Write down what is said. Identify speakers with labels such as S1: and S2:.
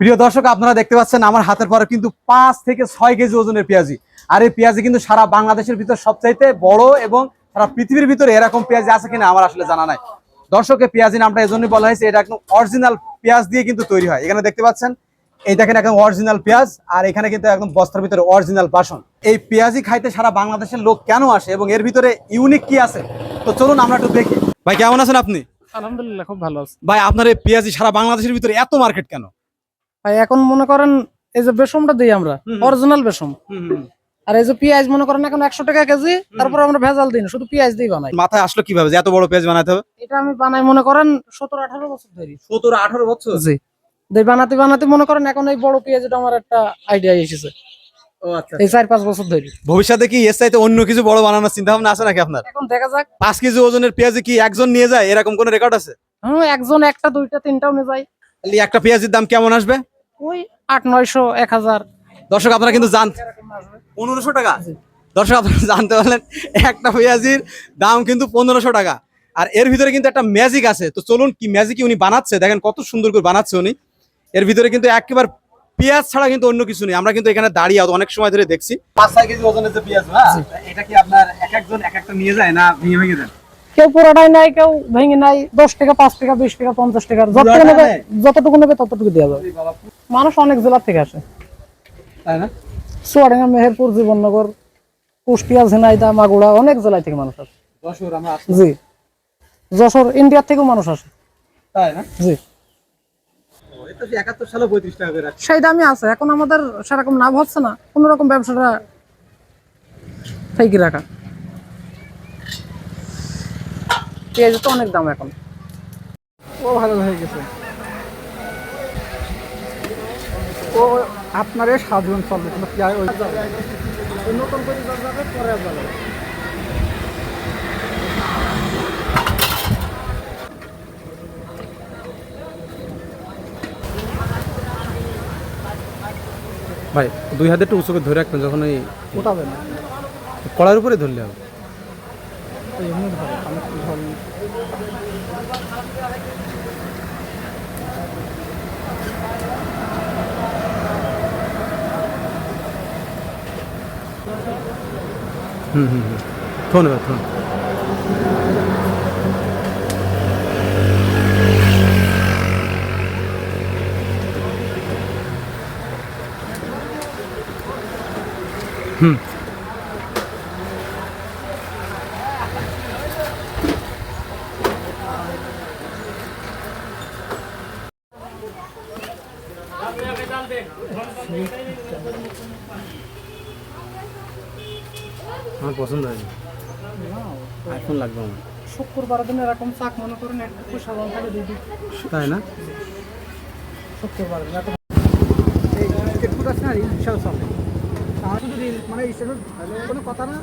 S1: প্রিয় দর্শক আপনারা দেখতে পাচ্ছেন আমার হাতের পরে কিন্তু পাঁচ থেকে ছয় কেজি ওজনের পেঁয়াজি। আর এই পেঁয়াজি কিন্তু সারা বাংলাদেশের ভিতর সবচাইতে বড় এবং সারা পৃথিবীর ভিতরে এরকম পেঁয়াজি আছে কিনা আমার আসলে জানা নাই। দর্শক এই পেঁয়াজি নামটা এই জন্যই বলা হয়েছে এটা একদম অরিজিনাল পেঁয়াজ দিয়ে কিন্তু তৈরি হয়। এখানে দেখতে পাচ্ছেন এই দেখেন একদম অরিজিনাল পেঁয়াজ আর এখানে কিন্তু একদম বস্তার ভিতরে অরিজিনাল বাসন। এই পেঁয়াজি খাইতে সারা বাংলাদেশের লোক কেন আসে এবং এর ভিতরে ইউনিক কি আছে? তো চলুন আমরা একটু দেখি। ভাই কেমন আছেন আপনি?
S2: আলহামদুলিল্লাহ খুব ভালো আছে।
S1: ভাই আপনার এই পেঁয়াজি সারা বাংলাদেশের ভিতরে এত মার্কেট কেন?
S2: ভাই এখন মনে করেন এই যে বেসমটা দিই আমরা অরিজিনাল বেসম আর এই যে পেঁয়াজ মনে করেন এখন একশো টাকা কেজি তারপর আমরা ভেজাল দিই না, শুধু পেঁয়াজ দিয়ে বানাই।
S1: মাথায় আসলো কীভাবে এত বড় পেঁয়াজ বানাতে হবে?
S2: এটা আমি বানাই মনে করেন সতেরো আঠারো বছর ধরে।
S1: সতেরো আঠারো বছর?
S2: জি। দিয়ে বানাতে বানাতে মনে করেন এখন এই বড় পেঁয়াজটা আমার একটা আইডিয়া এসেছে।
S1: আচ্ছা
S2: এই চার পাঁচ বছর ধরে।
S1: ভবিষ্যতে কি এর চাইতে অন্য কিছু বড় বানানোর চিন্তা ভাবনা আছে নাকি আপনার?
S2: এখন দেখা যাক।
S1: পাঁচ কেজি ওজনের পেঁয়াজি কি একজন নিয়ে যায়? এরকম কোন রেকর্ড আছে?
S2: হ্যাঁ একজন একটা দুইটা তিনটাও নিয়ে যায়।
S1: তাহলে একটা পেঁয়াজির দাম কেমন আসবে?
S2: ওই আট নয়শো এক হাজার।
S1: দর্শক আপনারা কিন্তু জান পনেরোশো টাকা। দর্শক আপনারা জানতে পারলেন একটা পেঁয়াজির দাম কিন্তু পনেরোশো টাকা। আর এর ভিতরে কিন্তু একটা ম্যাজিক আছে। তো চলুন কি ম্যাজিক উনি বানাচ্ছে? দেখেন কত সুন্দর করে বানাচ্ছে উনি। এর ভিতরে কিন্তু একেবারে পেঁয়াজ ছাড়া কিন্তু অন্য কিছু নেই। আমরা কিন্তু এখানে দাঁড়িয়ে আছি, অনেক সময় ধরে দেখছি। পাঁচ ছয় কেজি ওজনের যে পেঁয়াজ না এটা কি আপনার এক একজন এক একটা নিয়ে যায় না ভেঙে ভেঙে দেন?
S2: কেউ পুরোটাই নাই কেউ ভেঙে নাই দশ টাকা পাঁচ টাকা বিশ টাকা পঞ্চাশ টাকা যতটুকু নেবে যতটুকু নেবে ততটুকু দেওয়া যাবে। মানুষ অনেক জেলা থেকে আসে।
S1: তাই না?
S2: চুয়াডাঙ্গা মেহেরপুর জীবননগর কুষ্টিয়া ঝিনাইদা মাগুড়া অনেক জেলায় থেকে মানুষ আসে। জি। যশোর ইন্ডিয়ার থেকেও মানুষ আসে।
S1: তাই না?
S2: জি। সেই দামই আছে। এখন আমাদের সেরকম লাভ হচ্ছে না। কোন রকম ব্যবসাটা ঠিকই রাখা। পেঁয়াজ তো অনেক দাম এখন।
S3: ও ভালো হয়ে গেছে। ও আপনার এই সাধারণ চলবে কিন্তু পেঁয়াজ ওই
S2: নতুন করে যাবে পরে যাবে
S4: ভাই দুই হাতে একটু উঁচু করে ধরে রাখবেন যখন ওই
S3: ওঠাবে না
S4: কড়ার উপরে ধরলে হবে।
S3: ওই এমনি ধরে আমি একটু ধর
S4: হুম হুম হুম থোন এবার থোন হুম আমার পছন্দ হয়নি। আইফোন লাগবে আমার।
S2: শুক্রবার দিন এরকম চাক মনে করেন একটু সাধারণ থাকে দিদি
S4: তাই না?
S2: শুক্রবার দিন এত
S3: এই আছে না এই হিসাবে চলে আমার। শুধু রিল মানে কোনো কথা না?